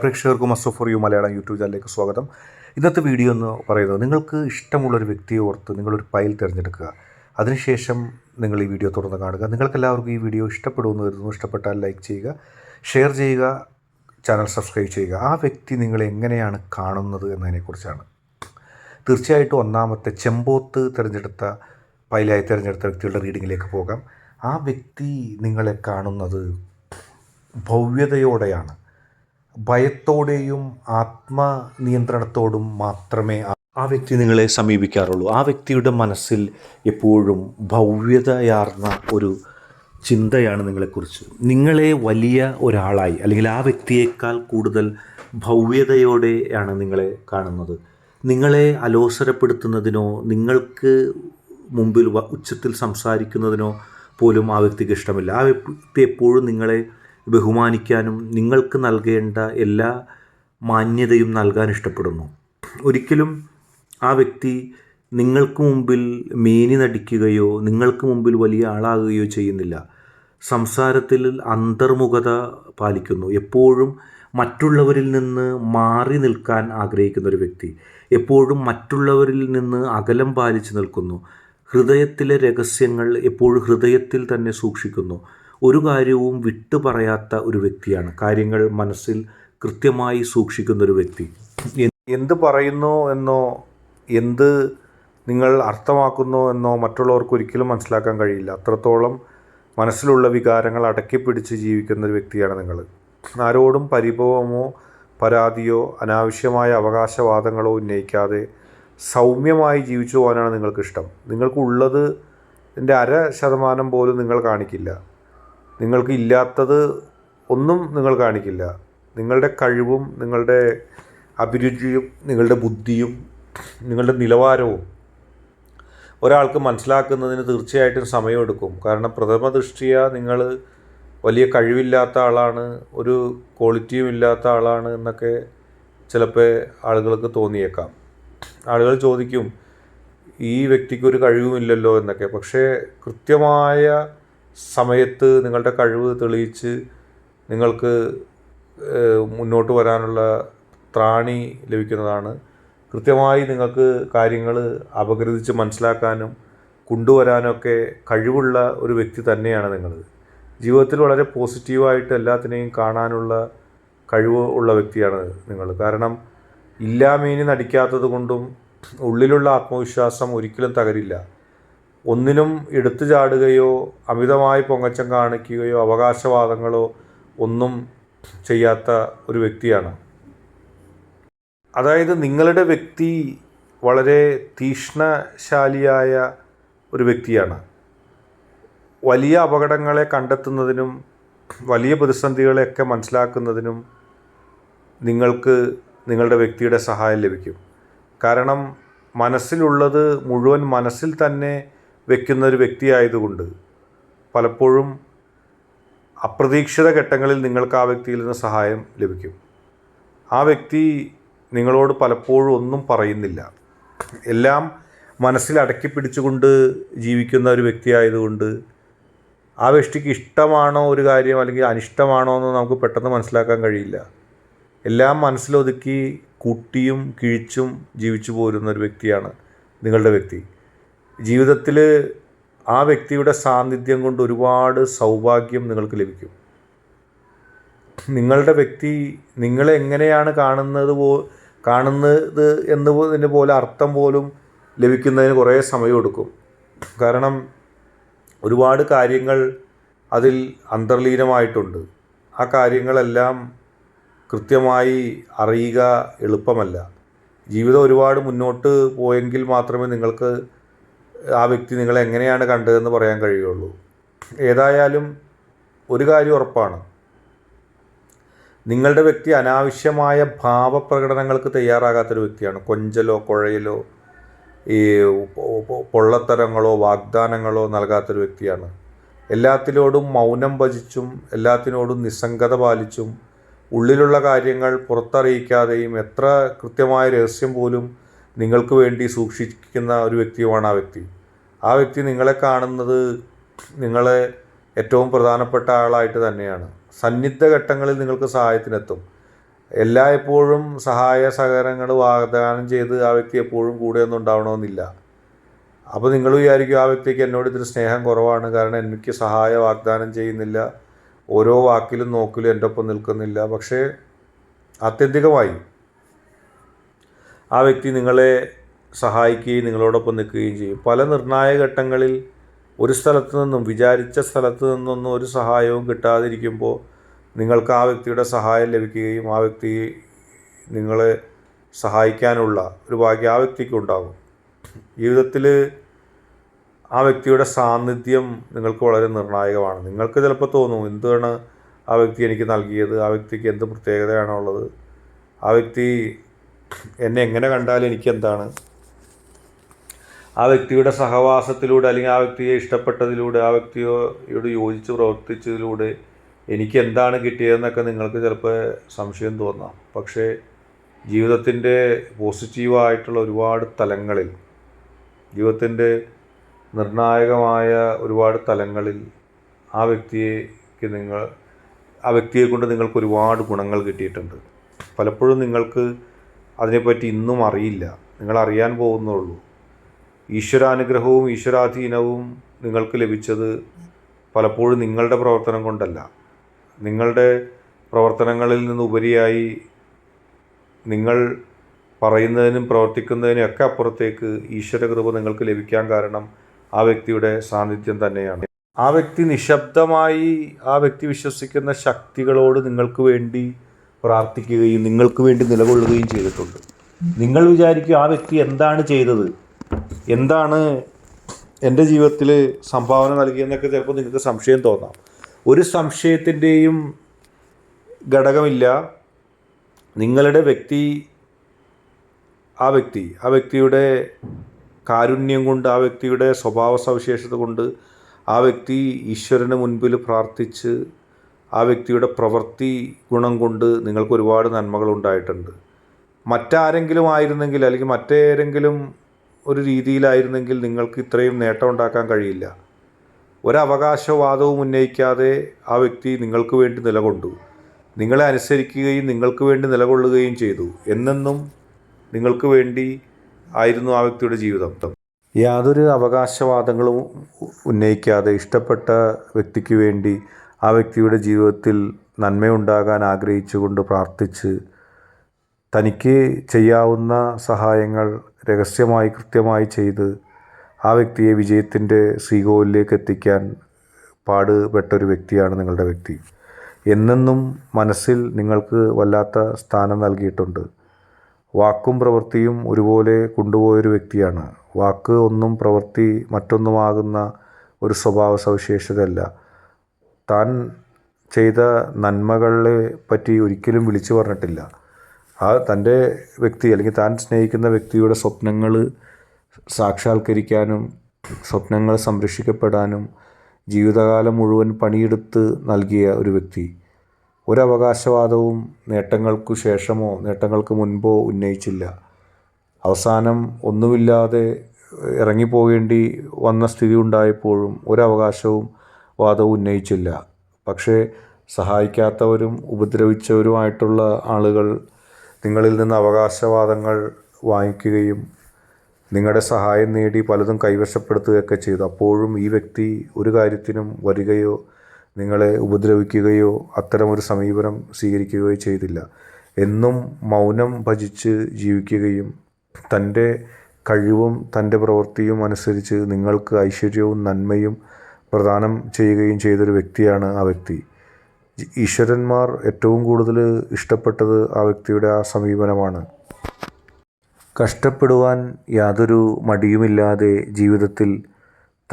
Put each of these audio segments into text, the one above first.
പ്രേക്ഷകർക്കും master for you Malayalam YouTube ചാനലിലേക്ക് സ്വാഗതം. ഇന്നത്തെ വീഡിയോ എന്ന് പറയുന്നത് നിങ്ങൾക്ക് ഇഷ്ടമുള്ള ഒരു വ്യക്തിയെ ഓർത്ത് നിങ്ങളൊരു ഫയൽ തിരഞ്ഞെടുക്കുക. അതിനുശേഷം നിങ്ങൾ ഈ വീഡിയോ തുടർന്ന് കാണുക. നിങ്ങൾക്കെല്ലാവർക്കും ഈ വീഡിയോ ഇഷ്ടപ്പെടുമെന്ന് കരുതുന്നു. ഇഷ്ടപ്പെട്ടാൽ ലൈക്ക് ചെയ്യുക ഷെയർ ചെയ്യുക ചാനൽ സബ്സ്ക്രൈബ് ചെയ്യുക. ആ വ്യക്തി നിങ്ങളെ എങ്ങനെയാണ് കാണുന്നത് എന്നതിനെക്കുറിച്ചാണ്. തീർച്ചയായിട്ടും ഒന്നാമത്തെ ചെമ്പോത്ത് തിരഞ്ഞെടുത്ത ഫയലായി തിരഞ്ഞെടുത്ത വ്യക്തികളുടെ റീഡിങ്ങിലേക്ക് പോകാം. ആ വ്യക്തി നിങ്ങളെ കാണുന്നത് ഭവ്യതയോടെയാണ്. ഭയത്തോടെയും ആത്മനിയന്ത്രണത്തോടും മാത്രമേ ആ- വ്യക്തി നിങ്ങളെ സമീപിക്കാറുള്ളൂ. ആ വ്യക്തിയുടെ മനസ്സിൽ എപ്പോഴും ഭവ്യതയാർന്ന ഒരു ചിന്തയാണ് നിങ്ങളെക്കുറിച്ച്. നിങ്ങളെ വലിയ ഒരാളായി അല്ലെങ്കിൽ ആ വ്യക്തിയേക്കാൾ കൂടുതൽ ഭവ്യതയോടെയാണ് നിങ്ങളെ കാണുന്നത്. നിങ്ങളെ അലോസരപ്പെടുത്തുന്നതിനോ നിങ്ങൾക്ക് മുമ്പിൽ ഉച്ചത്തിൽ സംസാരിക്കുന്നതിനോ പോലും ആ വ്യക്തിക്ക് ഇഷ്ടമില്ല. ആ വ്യക്തി എപ്പോഴും നിങ്ങളെ ബഹുമാനിക്കാനും നിങ്ങൾക്ക് നൽകേണ്ട എല്ലാ മാന്യതയും നൽകാൻ ഇഷ്ടപ്പെടുന്നു. ഒരിക്കലും ആ വ്യക്തി നിങ്ങൾക്ക് മുമ്പിൽ മേനി നടിക്കുകയോ നിങ്ങൾക്ക് മുമ്പിൽ വലിയ ആളാകുകയോ ചെയ്യുന്നില്ല. സംസാരത്തിൽ അന്തർമുഖത പാലിക്കുന്നു. എപ്പോഴും മറ്റുള്ളവരിൽ നിന്ന് മാറി നിൽക്കാൻ ആഗ്രഹിക്കുന്ന ഒരു വ്യക്തി. എപ്പോഴും മറ്റുള്ളവരിൽ നിന്ന് അകലം പാലിച്ചു നിൽക്കുന്നു. ഹൃദയത്തിലെ രഹസ്യങ്ങൾ എപ്പോഴും ഹൃദയത്തിൽ തന്നെ സൂക്ഷിക്കുന്നു. ഒരു കാര്യവും വിട്ടു പറയാത്ത ഒരു വ്യക്തിയാണ്. കാര്യങ്ങൾ മനസ്സിൽ കൃത്യമായി സൂക്ഷിക്കുന്ന ഒരു വ്യക്തി. എന്ത് പറയുന്നു എന്നോ എന്ത് നിങ്ങൾ അർത്ഥമാക്കുന്നു എന്നോ മറ്റുള്ളവർക്ക് ഒരിക്കലും മനസ്സിലാക്കാൻ കഴിയില്ല. അത്രത്തോളം മനസ്സിലുള്ള വികാരങ്ങൾ അടക്കി പിടിച്ച് ജീവിക്കുന്ന ഒരു വ്യക്തിയാണ് നിങ്ങൾ. ആരോടും പരിഭവമോ പരാതിയോ അനാവശ്യമായ അവകാശവാദങ്ങളോ ഉന്നയിക്കാതെ സൗമ്യമായി ജീവിച്ചു പോകാനാണ് നിങ്ങൾക്കിഷ്ടം. നിങ്ങൾക്കുള്ളത് എന്റെ അര ശതമാനം പോലും നിങ്ങൾ കാണിക്കില്ല. നിങ്ങൾക്ക് ഇല്ലാത്തത് ഒന്നും നിങ്ങൾ കാണിക്കില്ല. നിങ്ങളുടെ കഴിവും നിങ്ങളുടെ അഭിരുചിയും നിങ്ങളുടെ ബുദ്ധിയും നിങ്ങളുടെ നിലവാരവും ഒരാൾക്ക് മനസ്സിലാക്കുന്നതിന് തീർച്ചയായിട്ടും സമയമെടുക്കും. കാരണം പ്രഥമ ദൃഷ്ടിയ നിങ്ങൾ വലിയ കഴിവില്ലാത്ത ആളാണ് ഒരു ക്വാളിറ്റിയും ഇല്ലാത്ത ആളാണ് എന്നൊക്കെ ചിലപ്പോൾ ആളുകൾക്ക് തോന്നിയേക്കാം. ആളുകൾ ചോദിക്കും ഈ വ്യക്തിക്ക് ഒരു കഴിവുമില്ലല്ലോ എന്നൊക്കെ. പക്ഷേ കൃത്യമായ സമയത്ത് നിങ്ങളുടെ കഴിവ് തെളിയിച്ച് നിങ്ങൾക്ക് മുന്നോട്ട് വരാനുള്ള ത്രാണി ലഭിക്കുന്നതാണ്. കൃത്യമായി നിങ്ങൾക്ക് കാര്യങ്ങൾ അപഗ്രഥിച്ച് മനസ്സിലാക്കാനും കൊണ്ടുവരാനൊക്കെ കഴിവുള്ള ഒരു വ്യക്തി തന്നെയാണ് നിങ്ങൾ ജീവിതത്തിൽ വളരെ പോസിറ്റീവായിട്ട് എല്ലാത്തിനെയും കാണാനുള്ള കഴിവ് ഉള്ള വ്യക്തിയാണ് നിങ്ങൾ കാരണം ഇല്ലാമീനി നടിക്കാത്തത് കൊണ്ടും ഉള്ളിലുള്ള ആത്മവിശ്വാസം ഒരിക്കലും തകരില്ല. ഒന്നിനും എടുത്തു ചാടുകയോ അമിതമായി പൊങ്ങച്ചം കാണിക്കുകയോ അവകാശവാദങ്ങളോ ഒന്നും ചെയ്യാത്ത ഒരു വ്യക്തിയാണ്. അതായത് നിങ്ങളുടെ വ്യക്തി വളരെ തീഷ്ണശാലിയായ ഒരു വ്യക്തിയാണ്. വലിയ അപകടങ്ങളെ കണ്ടെത്തുന്നതിനും വലിയ പ്രതിസന്ധികളെയൊക്കെ മനസ്സിലാക്കുന്നതിനും നിങ്ങൾക്ക് നിങ്ങളുടെ വ്യക്തിയുടെ സഹായം ലഭിക്കും. കാരണം മനസ്സിലുള്ളത് മുഴുവൻ മനസ്സിൽ തന്നെ വെക്കുന്ന ഒരു വ്യക്തിയായതുകൊണ്ട് പലപ്പോഴും അപ്രതീക്ഷിത ഘട്ടങ്ങളിൽ നിങ്ങൾക്ക് ആ വ്യക്തിയിൽ നിന്ന് സഹായം ലഭിക്കും. ആ വ്യക്തി നിങ്ങളോട് പലപ്പോഴും ഒന്നും പറയുന്നില്ല. എല്ലാം മനസ്സിൽ അടക്കി പിടിച്ചുകൊണ്ട് ജീവിക്കുന്ന ഒരു വ്യക്തിയായതുകൊണ്ട് ആ വ്യക്തിക്ക് ഇഷ്ടമാണോ ഒരു കാര്യം അല്ലെങ്കിൽ അനിഷ്ടമാണോ എന്ന് നമുക്ക് പെട്ടെന്ന് മനസ്സിലാക്കാൻ കഴിയില്ല. എല്ലാം മനസ്സിലൊതുക്കി കൂട്ടിയും കിഴിച്ചും ജീവിച്ചു പോരുന്ന ഒരു വ്യക്തിയാണ് നിങ്ങളുടെ വ്യക്തി. ജീവിതത്തിൽ ആ വ്യക്തിയുടെ സാന്നിധ്യം കൊണ്ട് ഒരുപാട് സൗഭാഗ്യം നിങ്ങൾക്ക് ലഭിക്കും. നിങ്ങളുടെ വ്യക്തി നിങ്ങളെ എങ്ങനെയാണ് കാണുന്നത് പോ കാണുന്നത് എന്നതിന് പോലെ അർത്ഥം പോലും ലഭിക്കുന്നതിന് കുറേ സമയമെടുക്കും കാരണം ഒരുപാട് കാര്യങ്ങൾ അതിൽ അന്തർലീനമായിട്ടുണ്ട്. ആ കാര്യങ്ങളെല്ലാം കൃത്യമായി അറിയുക എളുപ്പമല്ല. ജീവിതം ഒരുപാട് മുന്നോട്ട് പോയെങ്കിൽ മാത്രമേ നിങ്ങൾക്ക് ആ വ്യക്തി നിങ്ങളെ എങ്ങനെയാണ് കണ്ടതെന്ന് പറയാൻ കഴിയുള്ളൂ. ഏതായാലും ഒരു കാര്യം ഉറപ്പാണ്. നിങ്ങളുടെ വ്യക്തി അനാവശ്യമായ ഭാവപ്രകടനങ്ങൾക്ക് തയ്യാറാകാത്തൊരു വ്യക്തിയാണ്. കൊഞ്ചലോ കുഴയിലോ ഈ പൊള്ളത്തരങ്ങളോ വാഗ്ദാനങ്ങളോ നൽകാത്തൊരു വ്യക്തിയാണ്. എല്ലാത്തിനോടും മൗനം ഭജിച്ചും എല്ലാത്തിനോടും നിസ്സംഗത പാലിച്ചും ഉള്ളിലുള്ള കാര്യങ്ങൾ പുറത്തറിയിക്കാതെയും എത്ര കൃത്യമായ രഹസ്യം പോലും നിങ്ങൾക്ക് വേണ്ടി സൂക്ഷിക്കുന്ന ഒരു വ്യക്തിയുമാണ് ആ വ്യക്തി. ആ വ്യക്തി നിങ്ങളെ കാണുന്നത് നിങ്ങളെ ഏറ്റവും പ്രധാനപ്പെട്ട ആളായിട്ട് തന്നെയാണ്. സന്നിഗ്ധ ഘട്ടങ്ങളിൽ നിങ്ങൾക്ക് സഹായത്തിനെത്തും. എല്ലായ്പ്പോഴും സഹായ സഹകരണങ്ങൾ വാഗ്ദാനം ചെയ്ത് ആ വ്യക്തി എപ്പോഴും കൂടെ ഒന്നും ഉണ്ടാവണമെന്നില്ല. അപ്പോൾ നിങ്ങൾ വിചാരിക്കും ആ വ്യക്തിക്ക് എന്നോട് ഇത്തിരി സ്നേഹം കുറവാണ്. കാരണം എനിക്ക് സഹായ വാഗ്ദാനം ചെയ്യുന്നില്ല. ഓരോ വാക്കിലും നോക്കിലും എന്റെ ഒപ്പം നിൽക്കുന്നില്ല. പക്ഷേ ആത്യന്തികമായി ആ വ്യക്തി നിങ്ങളെ സഹായിക്കുകയും നിങ്ങളോടൊപ്പം നിൽക്കുകയും ചെയ്യും. പല നിർണായക ഘട്ടങ്ങളിൽ ഒരു സ്ഥലത്തു നിന്നും വിചാരിച്ച സ്ഥലത്തു നിന്നൊന്നും ഒരു സഹായവും കിട്ടാതിരിക്കുമ്പോൾ നിങ്ങൾക്ക് ആ വ്യക്തിയുടെ സഹായം ലഭിക്കുകയും ആ വ്യക്തി നിങ്ങളെ സഹായിക്കാനുള്ള ഒരു ഭാഗ്യം ആ വ്യക്തിക്കും ഉണ്ടാകും. ജീവിതത്തിൽ ആ വ്യക്തിയുടെ സാന്നിധ്യം നിങ്ങൾക്ക് വളരെ നിർണായകമാണ്. നിങ്ങൾക്ക് ചിലപ്പോൾ തോന്നും എന്താണ് ആ വ്യക്തി എനിക്ക് നൽകിയത്? ആ വ്യക്തിക്ക് എന്ത് പ്രത്യേകതയാണുള്ളത്? ആ വ്യക്തി എന്നെ എങ്ങനെ കണ്ടാലും എനിക്കെന്താണ്? ആ വ്യക്തിയുടെ സഹവാസത്തിലൂടെ അല്ലെങ്കിൽ ആ വ്യക്തിയെ ഇഷ്ടപ്പെട്ടതിലൂടെ ആ വ്യക്തിയോട് യോജിച്ച് പ്രവർത്തിച്ചതിലൂടെ എനിക്ക് എന്താണ് കിട്ടിയതെന്നൊക്കെ നിങ്ങൾക്ക് ചിലപ്പോൾ സംശയം തോന്നാം. പക്ഷേ ജീവിതത്തിന്റെ പോസിറ്റീവായിട്ടുള്ള ഒരുപാട് തലങ്ങളിൽ ജീവിതത്തിന്റെ നിർണായകമായ ഒരുപാട് തലങ്ങളിൽ ആ വ്യക്തിയേക്ക് നിങ്ങൾ ആ വ്യക്തിയെ കൊണ്ട് നിങ്ങൾക്ക് ഒരുപാട് ഗുണങ്ങൾ കിട്ടിയിട്ടുണ്ട്. പലപ്പോഴും നിങ്ങൾക്ക് അതിനെപ്പറ്റി ഇന്നും അറിയില്ല. നിങ്ങൾ അറിയാൻ പോകുന്നുള്ളൂ. ഈശ്വരാനുഗ്രഹവും ഈശ്വരാധീനവും നിങ്ങൾക്ക് ലഭിച്ചത് പലപ്പോഴും നിങ്ങളുടെ പ്രവർത്തനം കൊണ്ടല്ല. നിങ്ങളുടെ പ്രവർത്തനങ്ങളിൽ നിന്നുപരിയായി നിങ്ങൾ പറയുന്നതിനും പ്രവർത്തിക്കുന്നതിനും ഒക്കെ അപ്പുറത്തേക്ക് ഈശ്വരകൃപ നിങ്ങൾക്ക് ലഭിക്കാൻ കാരണം ആ വ്യക്തിയുടെ സാന്നിധ്യം തന്നെയാണ്. ആ വ്യക്തി നിശബ്ദമായി ആ വ്യക്തി വിശ്വസിക്കുന്ന ശക്തികളോട് നിങ്ങൾക്ക് വേണ്ടി പ്രാർത്ഥിക്കുകയും നിങ്ങൾക്ക് വേണ്ടി നിലകൊള്ളുകയും ചെയ്തിട്ടുണ്ട്. നിങ്ങൾ വിചാരിക്കും ആ വ്യക്തി എന്താണ് ചെയ്തത്? എന്താണ് എന്റെ ജീവിതത്തിൽ സംഭാവന നൽകിയെന്നൊക്കെ ചിലപ്പോൾ നിങ്ങൾക്ക് സംശയം തോന്നാം. ഒരു സംശയത്തിന്റെയും ഘടകമില്ല. നിങ്ങളുടെ വ്യക്തി ആ വ്യക്തി ആ വ്യക്തിയുടെ കാരുണ്യം കൊണ്ട് ആ വ്യക്തിയുടെ സ്വഭാവ സവിശേഷത കൊണ്ട് ആ വ്യക്തി ഈശ്വരന് മുൻപിൽ പ്രാർത്ഥിച്ച് ആ വ്യക്തിയുടെ പ്രവൃത്തി ഗുണം കൊണ്ട് നിങ്ങൾക്ക് ഒരുപാട് നന്മകൾ ഉണ്ടായിട്ടുണ്ട്. മറ്റാരെങ്കിലും ആയിരുന്നെങ്കിൽ അല്ലെങ്കിൽ മറ്റേതെങ്കിലും ഒരു രീതിയിലായിരുന്നെങ്കിൽ നിങ്ങൾക്ക് ഇത്രയും നേട്ടം ഉണ്ടാക്കാൻ കഴിയില്ല. ഒരവകാശവാദവും ഉന്നയിക്കാതെ ആ വ്യക്തി നിങ്ങൾക്ക് വേണ്ടി നിലകൊണ്ടു. നിങ്ങളെ അനുസരിക്കുകയും നിങ്ങൾക്ക് വേണ്ടി നിലകൊള്ളുകയും ചെയ്തു. എന്നെന്നും നിങ്ങൾക്ക് വേണ്ടി ആയിരുന്നു ആ വ്യക്തിയുടെ ജീവിതം. യാതൊരു അവകാശവാദങ്ങളും ഉന്നയിക്കാതെ ഇഷ്ടപ്പെട്ട വ്യക്തിക്ക് വേണ്ടി ആ വ്യക്തിയുടെ ജീവിതത്തിൽ നന്മയുണ്ടാകാൻ ആഗ്രഹിച്ചുകൊണ്ട് പ്രാർത്ഥിച്ച് തനിക്ക് ചെയ്യാവുന്ന സഹായങ്ങൾ രഹസ്യമായി കൃത്യമായി ചെയ്ത് ആ വ്യക്തിയെ വിജയത്തിന്റെ ശ്രീകോവിലേക്ക് എത്തിക്കാൻ പാടുപെട്ട ഒരു വ്യക്തിയാണ് നിങ്ങളുടെ വ്യക്തി. എന്നെന്നും മനസ്സിൽ നിങ്ങൾക്ക് വല്ലാത്ത സ്ഥാനം നൽകിയിട്ടുണ്ട്. വാക്കും പ്രവൃത്തിയും ഒരുപോലെ കൊണ്ടുപോയൊരു വ്യക്തിയാണ്. വാക്ക് ഒന്നും പ്രവൃത്തി മറ്റൊന്നുമാകുന്ന ഒരു സ്വഭാവ സവിശേഷതയല്ല താൻ ചെയ്ത നന്മകളെ പറ്റി ഒരിക്കലും വിളിച്ചു പറഞ്ഞിട്ടില്ല. ആ തന്റെ വ്യക്തി അല്ലെങ്കിൽ താൻ സ്നേഹിക്കുന്ന വ്യക്തിയുടെ സ്വപ്നങ്ങൾ സാക്ഷാത്കരിക്കാനും സ്വപ്നങ്ങൾ സംരക്ഷിക്കപ്പെടാനും ജീവിതകാലം മുഴുവൻ പണിയെടുത്ത് നൽകിയ ഒരു വ്യക്തി. ഒരവകാശവാദവും നേട്ടങ്ങൾക്കു ശേഷമോ നേട്ടങ്ങൾക്ക് മുൻപോ ഉന്നയിച്ചില്ല. അവസാനം ഒന്നുമില്ലാതെ ഇറങ്ങിപ്പോകേണ്ടി വന്ന സ്ഥിതി ഉണ്ടായപ്പോഴും ഒരവകാശവും വാദവും ഉന്നയിച്ചില്ല. പക്ഷേ സഹായിക്കാത്തവരും ഉപദ്രവിച്ചവരുമായിട്ടുള്ള ആളുകൾ നിങ്ങളിൽ നിന്ന് അവകാശവാദങ്ങൾ വാങ്ങിക്കുകയും നിങ്ങളുടെ സഹായം നേടി പലതും കൈവശപ്പെടുത്തുകയൊക്കെ ചെയ്തു. അപ്പോഴും ഈ വ്യക്തി ഒരു കാര്യത്തിനും വരികയോ നിങ്ങളെ ഉപദ്രവിക്കുകയോ അത്തരമൊരു സമീപനം സ്വീകരിക്കുകയോ ചെയ്തില്ല. എന്നും മൗനം ഭജിച്ച് ജീവിക്കുകയും തന്റെ കഴിവും തന്റെ പ്രവൃത്തിയും അനുസരിച്ച് നിങ്ങൾക്ക് ഐശ്വര്യവും നന്മയും പ്രദാനം ചെയ്യുകയും ചെയ്തൊരു വ്യക്തിയാണ് ആ വ്യക്തി. ഈശ്വരന്മാർ ഏറ്റവും കൂടുതൽ ഇഷ്ടപ്പെട്ടത് ആ വ്യക്തിയുടെ ആ സമീപനമാണ്. കഷ്ടപ്പെടുവാൻ യാതൊരു മടിയുമില്ലാതെ ജീവിതത്തിൽ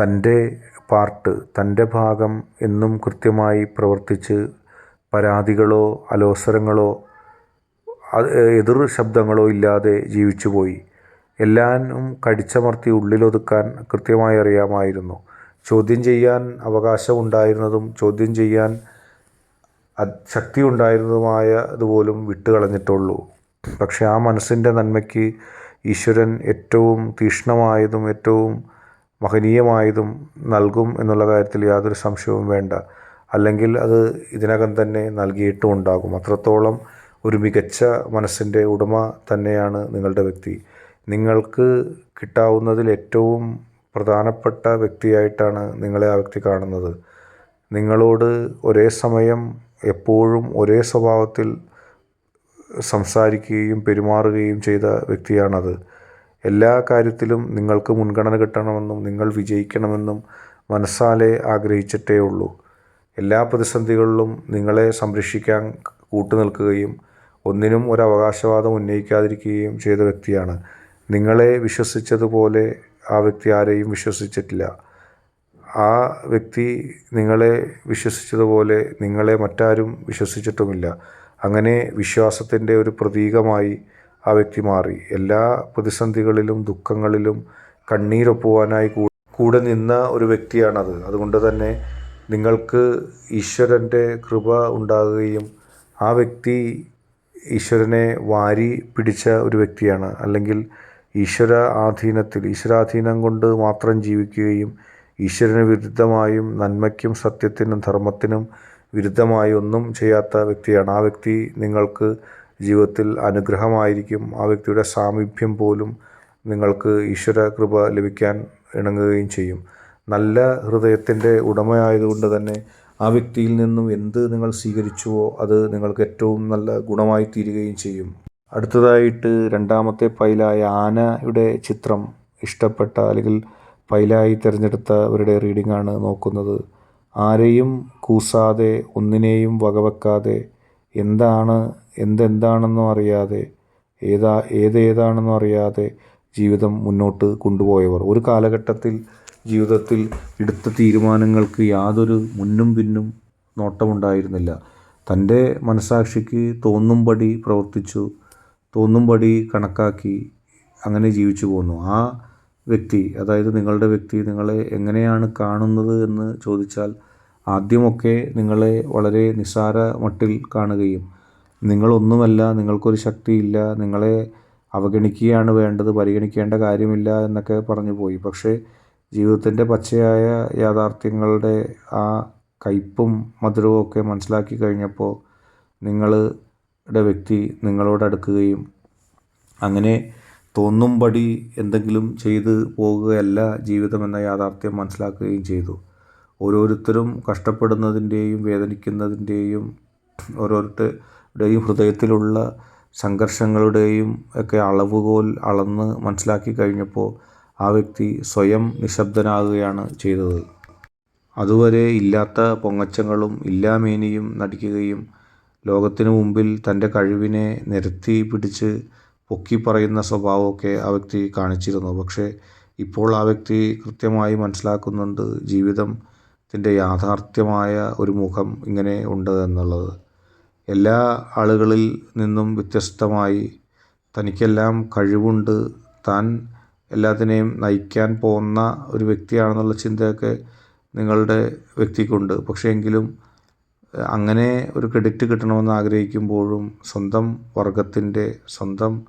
തന്റെ പാർട്ട് തന്റെ ഭാഗം എന്നും കൃത്യമായി പ്രവർത്തിച്ച് പരാതികളോ അലോസരങ്ങളോ എതിർ ശബ്ദങ്ങളോ ഇല്ലാതെ ജീവിച്ചുപോയി. എല്ലാനും കടിച്ചമർത്തി ഉള്ളിലൊതുക്കാൻ കൃത്യമായി അറിയാമായിരുന്നു. ചോദ്യം ചെയ്യാൻ അവകാശമുണ്ടായിരുന്നതും ചോദ്യം ചെയ്യാൻ ശക്തി ഉണ്ടായിരുന്നതുമായ ഇതുപോലും വിട്ടുകളഞ്ഞിട്ടുള്ളൂ. പക്ഷെ ആ മനസ്സിന്റെ നന്മയ്ക്ക് ഈശ്വരൻ ഏറ്റവും തീക്ഷ്ണമായതും ഏറ്റവും മഹനീയമായതും നൽകും എന്നുള്ള കാര്യത്തിൽ യാതൊരു സംശയവും വേണ്ട. അല്ലെങ്കിൽ അത് ഇതിനകം തന്നെ നൽകിയിട്ടും ഉണ്ടാകും. അത്രത്തോളം ഒരു മികച്ച മനസ്സിന്റെ ഉടമ തന്നെയാണ് നിങ്ങളുടെ വ്യക്തി. നിങ്ങൾക്ക് കിട്ടാവുന്നതിൽ ഏറ്റവും പ്രധാനപ്പെട്ട വ്യക്തിയായിട്ടാണ് നിങ്ങളെ ആ വ്യക്തി കാണുന്നത്. നിങ്ങളോട് ഒരേ സമയം എപ്പോഴും ഒരേ സ്വഭാവത്തിൽ സംസാരിക്കുകയും പെരുമാറുകയും ചെയ്ത വ്യക്തിയാണത്. എല്ലാ കാര്യത്തിലും നിങ്ങൾക്ക് മുൻഗണന കിട്ടണമെന്നും നിങ്ങൾ വിജയിക്കണമെന്നും മനസ്സാലെ ആഗ്രഹിച്ചിട്ടേ ഉള്ളൂ. എല്ലാ പ്രതിസന്ധികളിലും നിങ്ങളെ സംരക്ഷിക്കാൻ കൂട്ടുനിൽക്കുകയും ഒന്നിനും ഒരു ഉന്നയിക്കാതിരിക്കുകയും ചെയ്ത വ്യക്തിയാണ്. നിങ്ങളെ വിശ്വസിച്ചതുപോലെ ആ വ്യക്തി ആരെയും വിശ്വസിച്ചിട്ടില്ല. ആ വ്യക്തി നിങ്ങളെ വിശ്വസിച്ചതുപോലെ നിങ്ങളെ മറ്റാരും വിശ്വസിച്ചിട്ടുമില്ല. അങ്ങനെ വിശ്വാസത്തിന്റെ ഒരു പ്രതീകമായി ആ വ്യക്തി മാറി. എല്ലാ പ്രതിസന്ധികളിലും ദുഃഖങ്ങളിലും കണ്ണീരൊപ്പുവാനായി കൂടെ നിന്ന ഒരു വ്യക്തിയാണത്. അതുകൊണ്ട് തന്നെ നിങ്ങൾക്ക് ഈശ്വരന്റെ കൃപ ഉണ്ടാകുകയും ആ വ്യക്തി ഈശ്വരനെ വാരി പിടിച്ച ഒരു വ്യക്തിയാണ്. അല്ലെങ്കിൽ ഈശ്വര ആധീനത്തിൽ ഈശ്വരാധീനം കൊണ്ട് മാത്രം ജീവിക്കുകയും ഈശ്വരന് വിരുദ്ധമായും നന്മയ്ക്കും സത്യത്തിനും ധർമ്മത്തിനും വിരുദ്ധമായി ഒന്നും ചെയ്യാത്ത വ്യക്തിയാണ്. ആ വ്യക്തി നിങ്ങൾക്ക് ജീവിതത്തിൽ അനുഗ്രഹമായിരിക്കും. ആ വ്യക്തിയുടെ സാമീപ്യം പോലും നിങ്ങൾക്ക് ഈശ്വര കൃപ ലഭിക്കാൻ ഇണങ്ങുകയും ചെയ്യും. നല്ല ഹൃദയത്തിന്റെ ഉടമയായതുകൊണ്ട് തന്നെ ആ വ്യക്തിയിൽ നിന്നും എന്ത് നിങ്ങൾ സ്വീകരിച്ചുവോ അത് നിങ്ങൾക്ക് ഏറ്റവും നല്ല ഗുണമായി തീരുകയും ചെയ്യും. അടുത്തതായിട്ട് രണ്ടാമത്തെ പൈലായ ആനയുടെ ചിത്രം ഇഷ്ടപ്പെട്ട അല്ലെങ്കിൽ പൈലായി തിരഞ്ഞെടുത്തവരുടെ റീഡിംഗ് ആണ് നോക്കുന്നത്. ആരെയും കൂസാതെ ഒന്നിനെയും വകവെക്കാതെ എന്താണ് എന്തെന്താണെന്നും അറിയാതെ ഏതാ ഏതേതാണെന്നും അറിയാതെ ജീവിതം മുന്നോട്ട് കൊണ്ടുപോയവർ. ഒരു കാലഘട്ടത്തിൽ ജീവിതത്തിൽ എടുത്ത തീരുമാനങ്ങൾക്ക് യാതൊരു മുന്നും പിന്നും നോട്ടമുണ്ടായിരുന്നില്ല. തന്റെ മനസാക്ഷിക്ക് തോന്നുംപടി പ്രവർത്തിച്ചു. തോന്നുംപടി കണക്കാക്കി അങ്ങനെ ജീവിച്ചു പോകുന്നു ആ വ്യക്തി അതായത് നിങ്ങളുടെ വ്യക്തി നിങ്ങളെ എങ്ങനെയാണ് കാണുന്നത് എന്ന് ചോദിച്ചാൽ ആദ്യമൊക്കെ നിങ്ങളെ വളരെ നിസ്സാര മട്ടിൽ കാണുകയും നിങ്ങളൊന്നുമല്ല നിങ്ങൾക്കൊരു ശക്തിയില്ല നിങ്ങളെ അവഗണിക്കുകയാണ് വേണ്ടത് പരിഗണിക്കേണ്ട കാര്യമില്ല എന്നൊക്കെ പറഞ്ഞു പോയി. പക്ഷേ ജീവിതത്തിന്റെ പച്ചയായ യാഥാർത്ഥ്യങ്ങളുടെ ആ കയ്പും മധുരവും ഒക്കെ മനസ്സിലാക്കി കഴിഞ്ഞപ്പോൾ നിങ്ങളുടെ വ്യക്തി നിങ്ങളോട് അടുക്കുകയും അങ്ങനെ തോന്നുംപടി എന്തെങ്കിലും ചെയ്ത് പോകുകയല്ല ജീവിതമെന്ന യാഥാർത്ഥ്യം മനസ്സിലാക്കുകയും ചെയ്തു. ഓരോരുത്തരും കഷ്ടപ്പെടുന്നതിന്റെയും വേദനിക്കുന്നതിന്റെയും ഓരോരുത്തരുടെയും ഹൃദയത്തിലുള്ള സംഘർഷങ്ങളുടെയും ഒക്കെ അളവുകോൽ അളന്ന് മനസ്സിലാക്കി കഴിഞ്ഞപ്പോൾ ആ വ്യക്തി സ്വയം നിശബ്ദനാകുകയാണ് ചെയ്തത്. അതുവരെ ഇല്ലാത്ത പൊങ്ങച്ചങ്ങളും ഇല്ലാമേനിയും നടിക്കുകയും ലോകത്തിനു മുമ്പിൽ തന്റെ കഴിവിനെ നിരത്തി പിടിച്ച് പൊക്കി പറയുന്ന സ്വഭാവമൊക്കെ ആ വ്യക്തി കാണിച്ചിരുന്നു. പക്ഷേ ഇപ്പോൾ ആ വ്യക്തി കൃത്യമായി മനസ്സിലാക്കുന്നുണ്ട് ജീവിതത്തിന്റെ യാഥാർത്ഥ്യമായ ഒരു മുഖം ഇങ്ങനെ ഉണ്ട് എന്നുള്ളത്. എല്ലാ ആളുകളിൽ നിന്നും വ്യത്യസ്തമായി തനിക്കെല്ലാം കഴിവുണ്ട്. താൻ എല്ലാത്തിനെയും നയിക്കാൻ പോകുന്ന ഒരു വ്യക്തിയാണെന്നുള്ള ചിന്തയൊക്കെ നിങ്ങളുടെ വ്യക്തിക്കുണ്ട്. പക്ഷേ എങ്കിലും അങ്ങനെ ഒരു ക്രെഡിറ്റ് കിട്ടണമെന്ന് ആഗ്രഹിക്കുമ്പോഴും സ്വന്തം വർഗത്തിന്റെ സ്വന്തം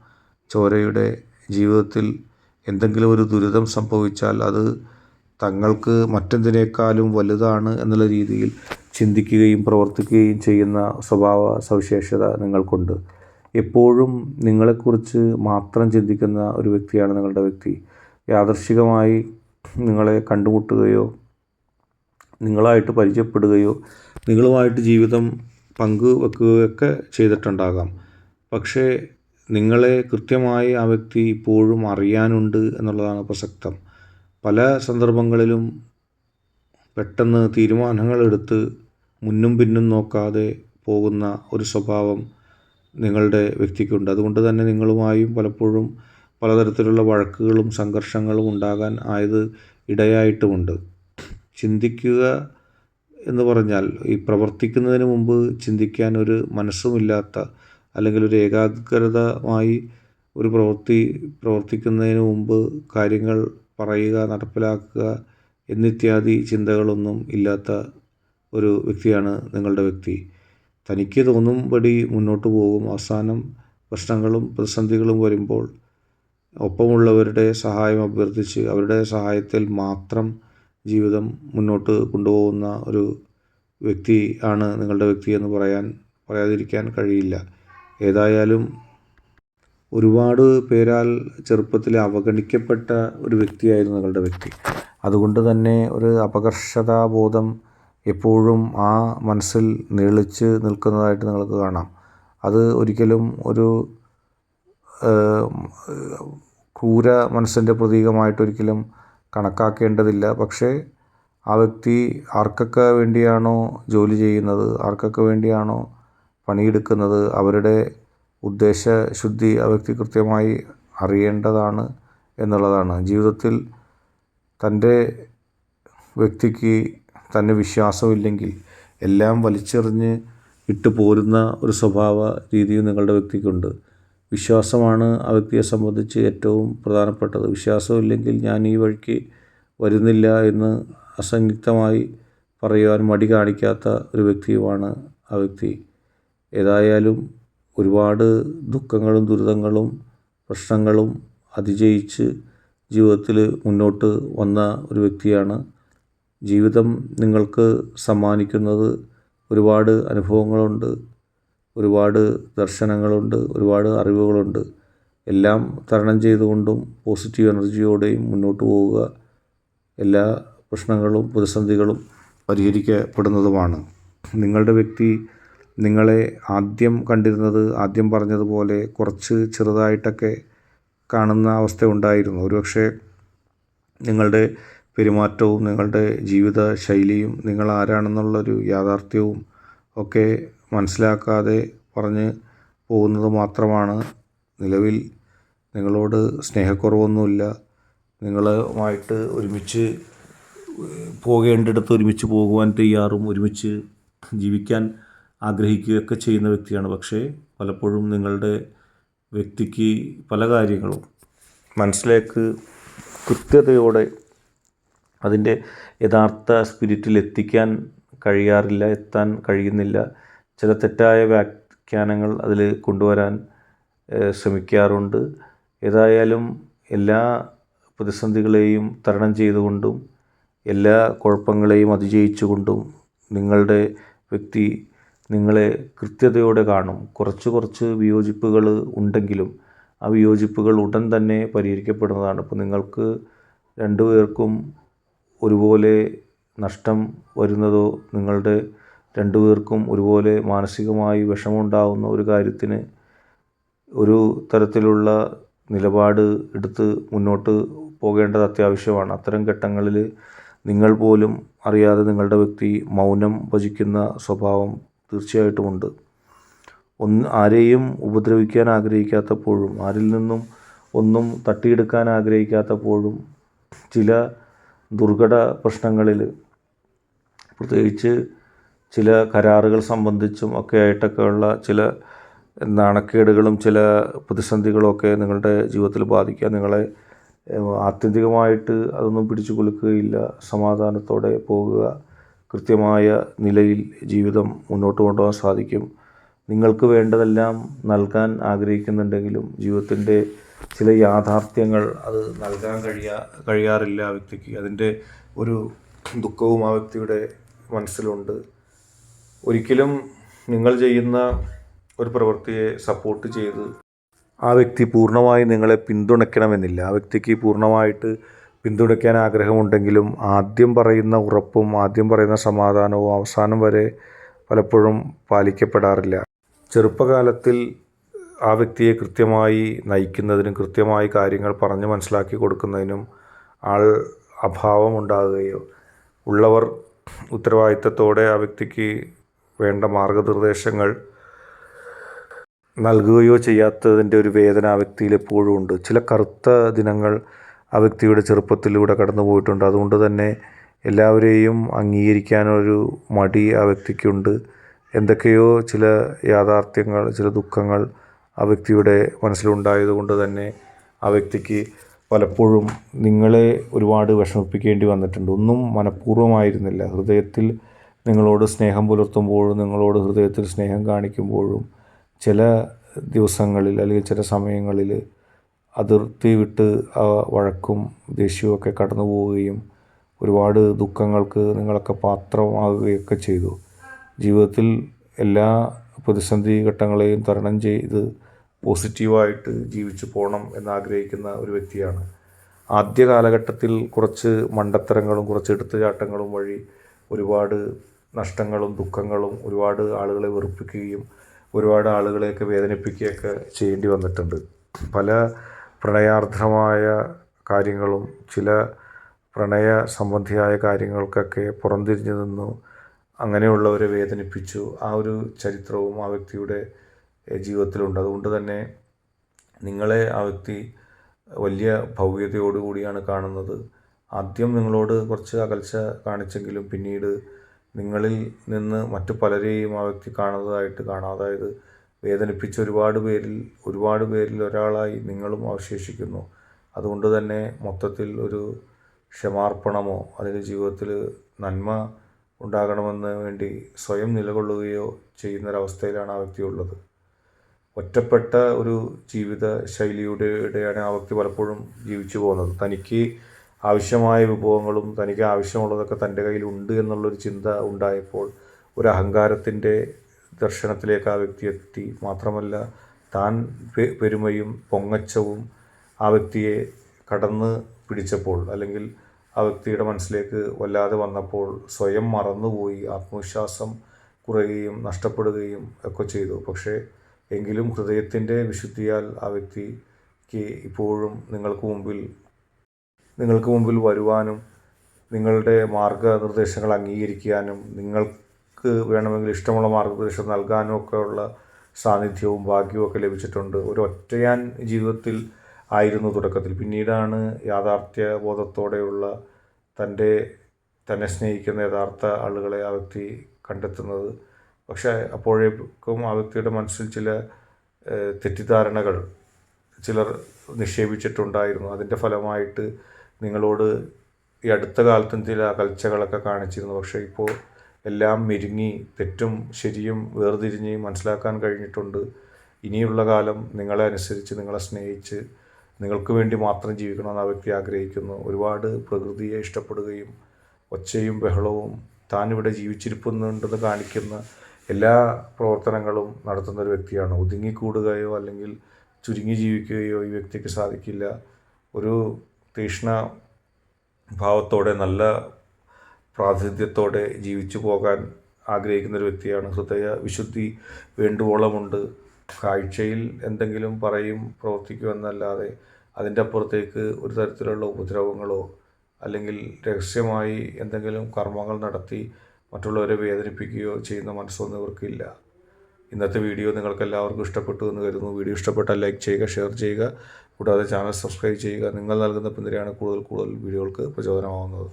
ചോരയുടെ ജീവിതത്തിൽ എന്തെങ്കിലും ഒരു ദുരിതം സംഭവിച്ചാൽ അത് തങ്ങൾക്ക് മറ്റെന്തിനേക്കാളും വലുതാണ് എന്നുള്ള രീതിയിൽ ചിന്തിക്കുകയും പ്രവർത്തിക്കുകയും ചെയ്യുന്ന സ്വഭാവ സവിശേഷത നിങ്ങൾക്കുണ്ട്. എപ്പോഴും നിങ്ങളെക്കുറിച്ച് മാത്രം ചിന്തിക്കുന്ന ഒരു വ്യക്തിയാണ് നിങ്ങളുടെ വ്യക്തി. യാദർശികമായി നിങ്ങളെ കണ്ടുമുട്ടുകയോ നിങ്ങളായിട്ട് പരിചയപ്പെടുകയോ നിങ്ങളുമായിട്ട് ജീവിതം പങ്കുവെക്കുകയൊക്കെ ചെയ്തിട്ടുണ്ടാകാം. പക്ഷേ നിങ്ങളെ കൃത്യമായി ആ വ്യക്തി ഇപ്പോഴും അറിയാനുണ്ട് എന്നുള്ളതാണ് പ്രസക്തം. പല സന്ദർഭങ്ങളിലും പെട്ടെന്ന് തീരുമാനങ്ങൾ എടുത്ത് മുന്നും പിന്നും നോക്കാതെ പോകുന്ന ഒരു സ്വഭാവം നിങ്ങളുടെ വ്യക്തിക്കുണ്ട്. അതുകൊണ്ട് തന്നെ നിങ്ങളുമായും പലപ്പോഴും പലതരത്തിലുള്ള വഴക്കുകളും സംഘർഷങ്ങളും ഉണ്ടാകാൻ ആയത് ഇടയായിട്ടുമുണ്ട്. ചിന്തിക്കുക എന്ന് പറഞ്ഞാൽ ഈ പ്രവർത്തിക്കുന്നതിന് മുമ്പ് ചിന്തിക്കാൻ ഒരു മനസ്സുമില്ലാത്ത അല്ലെങ്കിൽ ഒരു ഏകാഗ്രതമായി ഒരു പ്രവൃത്തി പ്രവർത്തിക്കുന്നതിന് മുമ്പ് കാര്യങ്ങൾ പറയുക നടപ്പിലാക്കുക എന്നിത്യാദി ചിന്തകളൊന്നും ഇല്ലാത്ത ഒരു വ്യക്തിയാണ് നിങ്ങളുടെ വ്യക്തി. തനിക്ക് തോന്നുംപടി മുന്നോട്ട് പോകും. അവസാനം പ്രശ്നങ്ങളും പ്രതിസന്ധികളും വരുമ്പോൾ ഒപ്പമുള്ളവരുടെ സഹായം അഭ്യർത്ഥിച്ച് അവരുടെ സഹായത്തിൽ മാത്രം ജീവിതം മുന്നോട്ട് കൊണ്ടുപോകുന്ന ഒരു വ്യക്തി ആണ് നിങ്ങളുടെ വ്യക്തി എന്ന് പറയാൻ പറയാതിരിക്കാൻ കഴിയില്ല. ഏതായാലും ഒരുപാട് പേരാൽ ചെറുപ്പത്തിൽ അവഗണിക്കപ്പെട്ട ഒരു വ്യക്തിയായിരുന്നു നിങ്ങളുടെ വ്യക്തി. അതുകൊണ്ട് തന്നെ ഒരു അപകർഷതാബോധം എപ്പോഴും ആ മനസ്സിൽ നീളിച്ച് നിൽക്കുന്നതായിട്ട് നിങ്ങൾക്ക് കാണാം. അത് ഒരിക്കലും ഒരു ക്രൂര മനസ്സിന്റെ പ്രതീകമായിട്ടൊരിക്കലും കണക്കാക്കേണ്ടതില്ല. പക്ഷേ ആ വ്യക്തി ആർക്കൊക്കെ വേണ്ടിയാണോ ജോലി ചെയ്യുന്നത് ആർക്കൊക്കെ വേണ്ടിയാണോ പണിയെടുക്കുന്നത് അവരുടെ ഉദ്ദേശശുദ്ധി ആ വ്യക്തി കൃത്യമായി അറിയേണ്ടതാണ് എന്നുള്ളതാണ്. ജീവിതത്തിൽ തന്റെ വ്യക്തിക്ക് തന്നെ വിശ്വാസമില്ലെങ്കിൽ എല്ലാം വലിച്ചെറിഞ്ഞ് ഇട്ടു പോരുന്ന ഒരു സ്വഭാവ രീതിയും നിങ്ങളുടെ വ്യക്തിക്കുണ്ട്. വിശ്വാസമാണ് ആ വ്യക്തിയെ സംബന്ധിച്ച് ഏറ്റവും പ്രധാനപ്പെട്ടത്. വിശ്വാസമില്ലെങ്കിൽ ഞാൻ ഈ വഴിക്ക് വരുന്നില്ല എന്ന് അസംയുക്തമായി പറയുവാൻ മടി കാണിക്കാത്ത ഒരു വ്യക്തിയുമാണ് ആ വ്യക്തി. ഏതായാലും ഒരുപാട് ദുഃഖങ്ങളും ദുരിതങ്ങളും പ്രശ്നങ്ങളും അതിജയിച്ച് ജീവിതത്തിൽ മുന്നോട്ട് വന്ന ഒരു വ്യക്തിയാണ്. ജീവിതം നിങ്ങൾക്ക് സമ്മാനിക്കുന്നത് ഒരുപാട് അനുഭവങ്ങളുണ്ട്. ഒരുപാട് ദർശനങ്ങളുണ്ട് ഒരുപാട് അറിവുകളുണ്ട്. എല്ലാം തരണം ചെയ്തുകൊണ്ടും പോസിറ്റീവ് എനർജിയോടെയും മുന്നോട്ട് പോവുക എല്ലാ പ്രശ്നങ്ങളും പ്രതിസന്ധികളും പരിഹരിക്കപ്പെടുന്നതുമാണ്. നിങ്ങളുടെ വ്യക്തി നിങ്ങളെ ആദ്യം കണ്ടിരുന്നത് ആദ്യം പറഞ്ഞതുപോലെ കുറച്ച് ചെറുതായിട്ടൊക്കെ കാണുന്ന അവസ്ഥ ഉണ്ടായിരുന്നു. ഒരുപക്ഷെ നിങ്ങളുടെ പെരുമാറ്റവും നിങ്ങളുടെ ജീവിത ശൈലിയും നിങ്ങൾ ആരാണെന്നുള്ളൊരു യാഥാർത്ഥ്യവും ഒക്കെ മനസ്സിലാക്കാതെ പറഞ്ഞ് പോകുന്നത് മാത്രമാണ് നിലവിൽ നിങ്ങളോട് സ്നേഹക്കുറവൊന്നുമില്ല. നിങ്ങളുമായിട്ട് ഒരുമിച്ച് പോകേണ്ടിടത്ത് ഒരുമിച്ച് പോകുവാൻ തയ്യാറും ഒരുമിച്ച് ജീവിക്കാൻ ആഗ്രഹിക്കുകയൊക്കെ ചെയ്യുന്ന വ്യക്തിയാണ്. പക്ഷേ പലപ്പോഴും നിങ്ങളുടെ വ്യക്തിക്ക് പല കാര്യങ്ങളും മനസ്സിലേക്ക് കൃത്യതയോടെ അതിന്റെ യഥാർത്ഥ സ്പിരിറ്റിൽ എത്തിക്കാൻ കഴിയാറില്ല എത്താൻ കഴിയുന്നില്ല. ചില തെറ്റായ വ്യാഖ്യാനങ്ങൾ അതിൽ കൊണ്ടുവരാൻ ശ്രമിക്കാറുണ്ട്. ഏതായാലും എല്ലാ പ്രതിസന്ധികളെയും തരണം ചെയ്തുകൊണ്ടും എല്ലാ കുഴപ്പങ്ങളെയും അതിജയിച്ചുകൊണ്ടും നിങ്ങളുടെ വ്യക്തി നിങ്ങളെ കൃത്യതയോടെ കാണും. കുറച്ച് കുറച്ച് വിയോജിപ്പുകൾ ഉണ്ടെങ്കിലും ആ വിയോജിപ്പുകൾ ഉടൻ തന്നെ പരിഹരിക്കപ്പെടുന്നതാണ്. ഇപ്പോൾ നിങ്ങൾക്ക് രണ്ടുപേർക്കും ഒരുപോലെ നഷ്ടം വരുന്നതോ നിങ്ങളുടെ രണ്ടുപേർക്കും ഒരുപോലെ മാനസികമായി വിഷമമുണ്ടാകുന്ന ഒരു കാര്യത്തിന് ഒരു തരത്തിലുള്ള നിലപാട് എടുത്ത് മുന്നോട്ട് പോകേണ്ടത് അത്യാവശ്യമാണ്. അത്തരം ഘട്ടങ്ങളിൽ നിങ്ങൾ പോലും അറിയാതെ നിങ്ങളുടെ വ്യക്തി മൗനം ഭജിക്കുന്ന സ്വഭാവം തീർച്ചയായിട്ടുമുണ്ട് ഒന്ന് ആരെയും ഉപദ്രവിക്കാൻ ആഗ്രഹിക്കാത്തപ്പോഴും ആരിൽ നിന്നും ഒന്നും തട്ടിയെടുക്കാൻ ആഗ്രഹിക്കാത്തപ്പോഴും ചില ദുർഘട പ്രശ്നങ്ങളിൽ പ്രത്യേകിച്ച് ചില കരാറുകൾ സംബന്ധിച്ചും ഒക്കെ ആയിട്ടൊക്കെയുള്ള ചില നാണക്കേടുകളും ചില പ്രതിസന്ധികളും ഒക്കെ നിങ്ങളുടെ ജീവിതത്തിൽ ബാധിക്കുക നിങ്ങളെ ആത്യന്തികമായിട്ട് അതൊന്നും പിടിച്ചു കുലുക്കുകയില്ല. സമാധാനത്തോടെ പോകുക കൃത്യമായ നിലയിൽ ജീവിതം മുന്നോട്ട് കൊണ്ടുപോകാൻ സാധിക്കും. നിങ്ങൾക്ക് വേണ്ടതെല്ലാം നൽകാൻ ആഗ്രഹിക്കുന്നുണ്ടെങ്കിലും ജീവിതത്തിന്റെ ചില യാഥാർത്ഥ്യങ്ങൾ അത് നൽകാൻ കഴിയാ കഴിയാറില്ല ആ വ്യക്തിക്ക്. അതിന്റെ ഒരു ദുഃഖവും ആ വ്യക്തിയുടെ മനസ്സിലുണ്ട്. ഒരിക്കലും നിങ്ങൾ ചെയ്യുന്ന ഒരു പ്രവൃത്തിയെ സപ്പോർട്ട് ചെയ്ത് ആ വ്യക്തി പൂർണമായി നിങ്ങളെ പിന്തുണയ്ക്കണമെന്നില്ല. ആ വ്യക്തിക്ക് പൂർണമായിട്ട് പിന്തുണയ്ക്കാൻ ആഗ്രഹമുണ്ടെങ്കിലും ആദ്യം പറയുന്ന ഉറപ്പും ആദ്യം പറയുന്ന സമാധാനവും അവസാനം വരെ പലപ്പോഴും പാലിക്കപ്പെടാറില്ല. ചെറുപ്പകാലത്തിൽ ആ വ്യക്തിയെ കൃത്യമായി നയിക്കുന്നതിനും കൃത്യമായി കാര്യങ്ങൾ പറഞ്ഞ് മനസ്സിലാക്കി കൊടുക്കുന്നതിനും ആൾ അഭാവം ഉണ്ടാകുകയോ ഉള്ളവർ ഉത്തരവാദിത്തത്തോടെ ആ വ്യക്തിക്ക് വേണ്ട മാർഗനിർദ്ദേശങ്ങൾ നൽകുകയോ ചെയ്യാത്തതിന്റെ ഒരു വേദന ആ വ്യക്തിയിൽ എപ്പോഴും ഉണ്ട്. ചില കറുത്ത ദിനങ്ങൾ ആ വ്യക്തിയുടെ ചെറുപ്പത്തിലൂടെ കടന്നു പോയിട്ടുണ്ട്. അതുകൊണ്ട് തന്നെ എല്ലാവരെയും അംഗീകരിക്കാനൊരു മടി ആ വ്യക്തിക്കുണ്ട്. എന്തൊക്കെയോ ചില യാഥാർത്ഥ്യങ്ങൾ ചില ദുഃഖങ്ങൾ ആ വ്യക്തിയുടെ മനസ്സിലുണ്ടായത് കൊണ്ട് തന്നെ ആ വ്യക്തിക്ക് പലപ്പോഴും നിങ്ങളെ ഒരുപാട് വിഷമിപ്പിക്കേണ്ടി വന്നിട്ടുണ്ട്. ഒന്നും മനഃപൂർവമായിരുന്നില്ല. ഹൃദയത്തിൽ നിങ്ങളോട് സ്നേഹം പുലർത്തുമ്പോഴും നിങ്ങളോട് ഹൃദയത്തിൽ സ്നേഹം കാണിക്കുമ്പോഴും ചില ദിവസങ്ങളിൽ അല്ലെങ്കിൽ ചില സമയങ്ങളിൽ അതിർത്തി വിട്ട് ആ വഴക്കും ദേഷ്യവും ഒക്കെ കടന്നു പോവുകയും ഒരുപാട് ദുഃഖങ്ങൾക്ക് നിങ്ങളൊക്കെ പാത്രമാകുകയൊക്കെ ചെയ്തു. ജീവിതത്തിൽ എല്ലാ പ്രതിസന്ധി ഘട്ടങ്ങളെയും തരണം ചെയ്ത് പോസിറ്റീവായിട്ട് ജീവിച്ചു പോകണം എന്നാഗ്രഹിക്കുന്ന ഒരു വ്യക്തിയാണ്. ആദ്യ കാലഘട്ടത്തിൽ കുറച്ച് മണ്ടത്തരങ്ങളും കുറച്ച് എടുത്തുചാട്ടങ്ങളും വഴി ഒരുപാട് നഷ്ടങ്ങളും ദുഃഖങ്ങളും ഒരുപാട് ആളുകളെ വെറുപ്പിക്കുകയും ഒരുപാട് ആളുകളെയൊക്കെ വേദനിപ്പിക്കുകയൊക്കെ ചെയ്യേണ്ടി വന്നിട്ടുണ്ട്. പല പ്രണയാർദ്ധമായ കാര്യങ്ങളും ചില പ്രണയ സംബന്ധിയായ കാര്യങ്ങൾക്കൊക്കെ പുറംതിരിഞ്ഞു നിന്നു അങ്ങനെയുള്ളവരെ വേദനിപ്പിച്ചു. ആ ഒരു ചരിത്രവും ആ വ്യക്തിയുടെ ജീവിതത്തിലുണ്ട്. അതുകൊണ്ട് തന്നെ നിങ്ങളെ ആ വ്യക്തി വലിയ ഭവ്യതയോടുകൂടിയാണ് കാണുന്നത്. ആദ്യം നിങ്ങളോട് കുറച്ച് അകൽച്ച കാണിച്ചെങ്കിലും പിന്നീട് നിങ്ങളിൽ നിന്ന് മറ്റു പലരെയും ആ വ്യക്തി കാണുന്നതായിട്ട് കാണാം. അതായത് വേദനിപ്പിച്ച ഒരുപാട് പേരിൽ ഒരുപാട് പേരിൽ ഒരാളായി നിങ്ങളും അവശേഷിക്കുന്നു. അതുകൊണ്ട് തന്നെ മൊത്തത്തിൽ ഒരു ക്ഷമാർപ്പണമോ അല്ലെങ്കിൽ ജീവിതത്തിൽ നന്മ ഉണ്ടാകണമെന്ന് വേണ്ടി സ്വയം നിലകൊള്ളുകയോ ചെയ്യുന്നൊരവസ്ഥയിലാണ് ആ വ്യക്തി ഉള്ളത്. ഒറ്റപ്പെട്ട ഒരു ജീവിത ശൈലിയുടെയാണ് ആ വ്യക്തി പലപ്പോഴും ജീവിച്ചു പോകുന്നത്. തനിക്ക് ആവശ്യമായ വിഭവങ്ങളും തനിക്ക് ആവശ്യമുള്ളതൊക്കെ തന്റെ കയ്യിലുണ്ട് എന്നുള്ളൊരു ചിന്ത ഉണ്ടായപ്പോൾ ഒരു അഹങ്കാരത്തിന്റെ ദർശനത്തിലേക്ക് ആ വ്യക്തി എത്തി. മാത്രമല്ല താൻ പെരുമയും പൊങ്ങച്ചവും ആ വ്യക്തിയെ കടന്ന് പിടിച്ചപ്പോൾ അല്ലെങ്കിൽ ആ വ്യക്തിയുടെ മനസ്സിലേക്ക് വല്ലാതെ വന്നപ്പോൾ സ്വയം മറന്നുപോയി ആത്മവിശ്വാസം കുറയുകയും നഷ്ടപ്പെടുകയും ഒക്കെ ചെയ്തു. പക്ഷേ എങ്കിലും ഹൃദയത്തിന്റെ വിശുദ്ധിയാൽ ആ വ്യക്തിക്ക് ഇപ്പോഴും നിങ്ങൾക്ക് മുമ്പിൽ നിങ്ങൾക്ക് മുമ്പിൽ വരുവാനും നിങ്ങളുടെ മാർഗനിർദ്ദേശങ്ങൾ അംഗീകരിക്കാനും നിങ്ങൾക്ക് വേണമെങ്കിൽ ഇഷ്ടമുള്ള മാർഗനിർദ്ദേശം നൽകാനും ഒക്കെയുള്ള സാന്നിധ്യവും ഭാഗ്യവും ഒക്കെ ലഭിച്ചിട്ടുണ്ട്. ഒരു ഒറ്റയാൻ ജീവിതത്തിൽ ആയിരുന്നു തുടക്കത്തിൽ. പിന്നീടാണ് യാഥാർത്ഥ്യ ബോധത്തോടെയുള്ള തന്റെ തന്നെ സ്നേഹിക്കുന്ന യഥാർത്ഥ ആളുകളെ ആ വ്യക്തി കണ്ടെത്തുന്നത്. പക്ഷേ അപ്പോഴേക്കും ആ വ്യക്തിയുടെ മനസ്സിൽ ചില തെറ്റിദ്ധാരണകൾ ചിലർ നിക്ഷേപിച്ചിട്ടുണ്ടായിരുന്നു. അതിന്റെ ഫലമായിട്ട് നിങ്ങളോട് ഈ അടുത്ത കാലത്തും ചില അകൽച്ചകളൊക്കെ കാണിച്ചിരുന്നു. പക്ഷേ ഇപ്പോൾ എല്ലാം മെരുങ്ങി തെറ്റും ശരിയും വേർതിരിഞ്ഞ് മനസ്സിലാക്കാൻ കഴിഞ്ഞിട്ടുണ്ട്. ഇനിയുള്ള കാലം നിങ്ങളെ അനുസരിച്ച് നിങ്ങളെ സ്നേഹിച്ച് നിങ്ങൾക്ക് വേണ്ടി മാത്രം ജീവിക്കണമെന്ന് ആ വ്യക്തി ആഗ്രഹിക്കുന്നു. ഒരുപാട് പ്രകൃതിയെ ഇഷ്ടപ്പെടുകയും ഒച്ചയും ബഹളവും താൻ ഇവിടെ ജീവിച്ചിരിക്കുന്നുണ്ടെന്ന് കാണിക്കുന്ന എല്ലാ പ്രവർത്തനങ്ങളും നടത്തുന്ന ഒരു വ്യക്തിയാണ്. ഒതുങ്ങിക്കൂടുകയോ അല്ലെങ്കിൽ ചുരുങ്ങി ജീവിക്കുകയോ ഈ വ്യക്തിക്ക് സാധിക്കില്ല. ഒരു തീഷ്ണ ഭാവത്തോടെ നല്ല പ്രാതിനിധ്യത്തോടെ ജീവിച്ചു പോകാൻ ആഗ്രഹിക്കുന്ന ഒരു വ്യക്തിയാണ്. ഹൃദയ വിശുദ്ധി വേണ്ടുവോളമുണ്ട്. കാഴ്ചയിൽ എന്തെങ്കിലും പറയും പ്രവർത്തിക്കും എന്നല്ലാതെ അതിന്റെ അപ്പുറത്തേക്ക് ഒരു തരത്തിലുള്ള ഉപദ്രവങ്ങളോ അല്ലെങ്കിൽ രഹസ്യമായി എന്തെങ്കിലും കർമ്മങ്ങൾ നടത്തി മറ്റുള്ളവരെ വേദനിപ്പിക്കുകയോ ചെയ്യുന്ന മനസ്സൊന്നും ഇവർക്കില്ല. ഇന്നത്തെ വീഡിയോ നിങ്ങൾക്ക് എല്ലാവർക്കും ഇഷ്ടപ്പെട്ടു എന്ന് കരുതുന്നു. വീഡിയോ ഇഷ്ടപ്പെട്ടാൽ ലൈക്ക് ചെയ്യുക ഷെയർ ചെയ്യുക. കൂടാതെ ചാനൽ സബ്സ്ക്രൈബ് ചെയ്യുക. നിങ്ങൾ നൽകുന്ന പിന്തുണയാണ് കൂടുതൽ കൂടുതൽ വീഡിയോകൾക്ക് പ്രചോദനമാവുന്നത്.